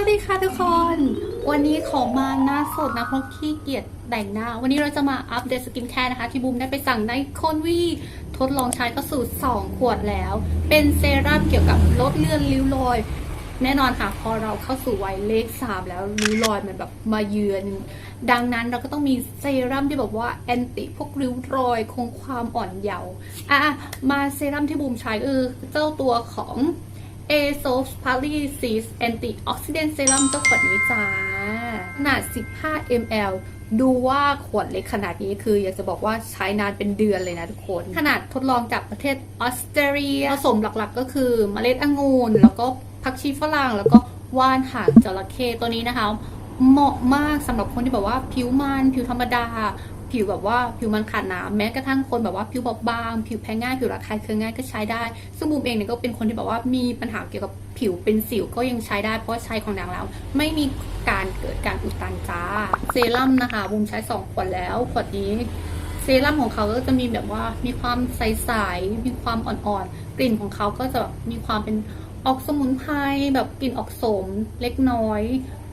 วัสดีค่ะทุกคน วันนี้ขอมาหน้าสดนะเพราะขี้เกียจแต่งหน้า วันนี้เราจะมาอัปเดตสกินแคร์นะคะ ที่บูมได้ไปสั่งในคอนวีทดลองใช้ก็สูตร 2 ขวดแล้ว เป็นเซรั่มเกี่ยวกับลดเลือนริ้วรอย แน่นอนค่ะ พอเราเข้าสู่วัยเลข3แล้วริ้วรอยมันแบบมาเยือน ดังนั้นเราก็ต้องมีเซรั่มที่แบบว่าแอนติพวกริ้วรอยคงความอ่อนเยาว์อะมาเซรั่มที่บูมใช้เออเจ้าตัวของ a s o s p a l i c i s Antioxidant Serum เจ้าขวดนี้จ้า ขนาด 15 ml ดูว่าขวดเล็กขนาดนี้คืออยากจะบอกว่าใช้นานเป็นเดือนเลยนะทุกคน ขนาดทดลองจากประเทศออสเตรเลียผสมหลักๆก็คือเมล็ดองุ่นแล้วก็ผักชีฝรั่งแล้วก็ว่านหางจระเข้ตัวนี้นะคะ เหมาะมากสำหรับคนที่แบบว่าผิวมันผิวธรรมดา ผิวแบบว่าผิวมันขาดน้ำแม้กระทั่งคนแบบว่าผิวบอบบางผิวแพ้ง่ายผิวระคายเคืองง่ายก็ใช้ได้ ซึ่งบูมเองเนี่ยก็เป็นคนที่แบบว่ามีปัญหาเกี่ยวกับผิวเป็นสิวก็ยังใช้ได้เพราะว่าใช้ของนางแล้ว ไม่มีการเกิดการอุดตันจ้าเซรั่มนะคะบูมใช้สองขวดแล้วขวดนี้เซรั่มของเขาก็จะมีแบบว่ามีความใสๆ มีความอ่อนๆ กลิ่นของเขาก็จะมีความเป็นออกสมุนไพรแบบกลิ่นออกสมเล็กน้อย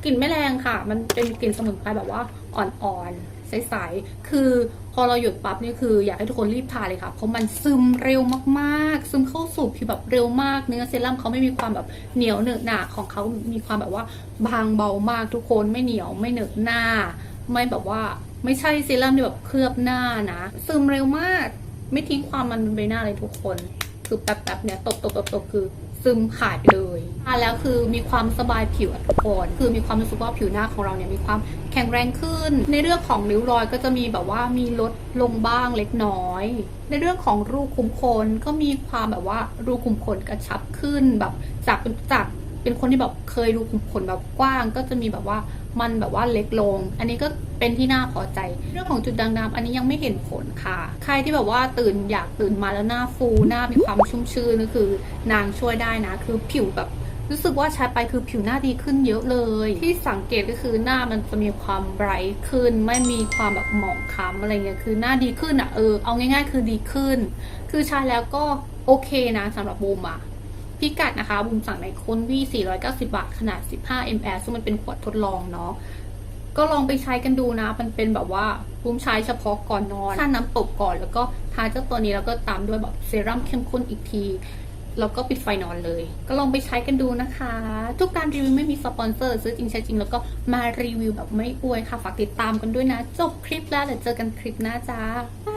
กลิ่นไม่แรงค่ะ มันเป็นกลิ่นสมุนไพรแบบว่าอ่อนๆ ใสๆคือพอเราหยุดปั๊บนี่คืออยากให้ทุกคนรีบทาเลยค่ะ เพราะมันซึมเร็วมากๆ ซึมเข้าสู่ผิวแบบเร็วมากเนื้อเซรั่มเขาไม่มีความแบบเหนียวเหนอะหนาของเขามีความแบบว่าบางเบามากทุกคนไม่เหนียวไม่เหนอะหน้า ไม่แบบว่าไม่ใช่เซรั่มที่แบบเคลือบหน้านะซึมเร็วมาก ไม่ทิ้งความมันบนใบหน้าเลยทุกคน คือแป๊บๆเนี่ยตบตบตบตบคือ ซึมขาดเลยทาแล้วคือมีความสบายผิวทุกคนคือมีความรู้สึกว่าผิวหน้าของเราเนี่ยมีความแข็งแรงขึ้น ในเรื่องของริ้วรอยก็จะมีแบบว่ามีลดลงบ้างเล็กน้อย ในเรื่องของรูขุมขนก็มีความแบบว่ารูขุมขนกระชับขึ้นแบบจากจากเป็นคนที่แบบเคยรูขุมขนแบบกว้าง ก็จะมีแบบว่า มันแบบว่าเล็กลง อันนี้ก็เป็นที่น่าพอใจ เรื่องของจุดด่างดำอันนี้ยังไม่เห็นผลค่ะ ใครที่แบบว่าตื่นอยากตื่นมาแล้วหน้าฟูหน้ามีความชุ่มชื้นก็คือ นางช่วยได้นะ คือผิวแบบรู้สึกว่าใช้ไปคือผิวหน้าดีขึ้นเยอะเลย ที่สังเกตก็คือหน้ามันจะมีความไบรท์ขึ้น ไม่มีความแบบหมองคล้ำอะไรเงี้ยคือหน้าดีขึ้นอะเออเอาง่าย ๆ คือดีขึ้น คือใช้แล้วก็โอเคนะสำหรับบูมอะ พิกัดนะคะบูมสั่งในคนวี490 บาท ขนาด 15 ml ซึ่งมันเป็นขวดทดลองเนาะก็ลองไปใช้กันดูนะ มันเป็นแบบว่าบูมใช้เฉพาะก่อนนอนทาน้ำตบก่อนแล้วก็ทาเจ้าตัวนี้แล้วก็ตามด้วยแบบเซรั่มเข้มข้นอีกทีแล้วก็ปิดไฟนอนเลย ก็ลองไปใช้กันดูนะคะ ทุกการรีวิวไม่มีสปอนเซอร์ซื้อจริงใช้จริงแล้วก็มารีวิวแบบไม่อวยค่ะ ฝากติดตามกันด้วยนะ จบคลิปแล้วเดี๋ยวเจอกันคลิปหน้าจ้าบาย